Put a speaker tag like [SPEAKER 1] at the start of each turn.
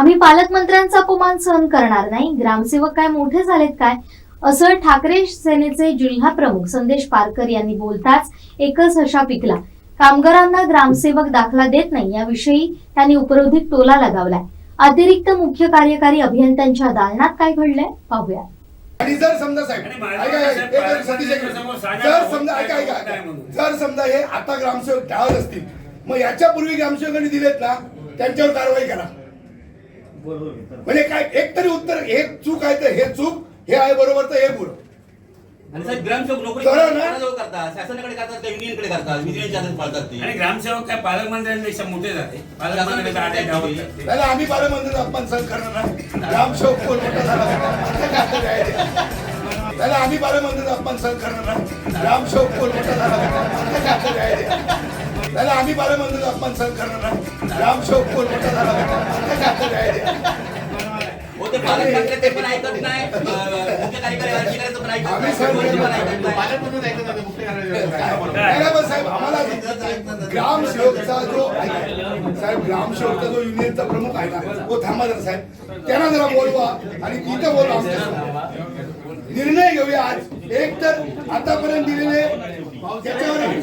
[SPEAKER 1] आम्ही पालकमंत्र्यांचा अपमान सहन करणार नाही. ग्रामसेवक काय मोठे झालेत काय? असं ठाकरे सेनेचे जिल्हा प्रमुख संदेश पारकर यांनी बोलताच एकच हशा पिकला. कामगारांना ग्रामसेवक दाखला देत नाही याविषयी त्यांनी उपरोधिक टोला लगावलाय. अतिरिक्त मुख्य कार्यकारी अभियंत्यांच्या दालनात काय घडलंय? पाहूया.
[SPEAKER 2] आणि जर समजा साहेब जर समजा ऐका ऐका? जर समजा हे आता ग्रामसेवक ठेवत असतील मग याच्यापूर्वी ग्रामसेवकांनी दिलेत ना त्यांच्यावर कारवाई करा. म्हणजे काय एक तरी उत्तर हे चूक आहे तर हे चूक हे आहे बरोबर तर हे बरोबर
[SPEAKER 3] आणि साहेब ग्रामसेवक नोकरी
[SPEAKER 2] बरोबर ना?
[SPEAKER 3] कोणाजवळ करतात शासनाकडे करतात का युनियनकडे करतात? विधिमंडळाचे आदेश पाळतात ते.
[SPEAKER 4] आणि ग्रामसेवक काय पालकमंत्र्यांपेक्षा मोठे झाले. पालकमंत्र्यांचे आठ गावात जाते.
[SPEAKER 2] त्याला आम्ही पालकमंत्र्यांचा अपमान सहन करणार नाही. ग्रामसेवक कोण मोठा झाला? त्याला आम्ही पालकमंत्र्यांचा अपमान सहन करणार नाही. ग्रामसेवक कोण मोठा झाला? त्याला आम्ही पालकमंत्र्यांचा अपमान सहन करणार नाही कोण मोठा झाला
[SPEAKER 3] हो ते पालक मंत्री ते पण ऐकत नाही. अं, मुख्य कार्यकारी अधिकाऱ्याचं पण ऐकत
[SPEAKER 2] आम्ही
[SPEAKER 3] नाही.
[SPEAKER 2] सर्व
[SPEAKER 3] कोणी पण ऐकत नाही.
[SPEAKER 2] नाही ना, पण साहेब आम्हाला ग्रामसेवकचा जो ऐका, साहेब ग्रामसेवकचा जो युनियनचा प्रमुख आहे ना तो थांबा जरा साहेब. त्यांना जरा बोलवा आणि तिथं बोलवा. निर्णय घेऊया आज. एक तर आतापर्यंत दिलेले त्याच्यावर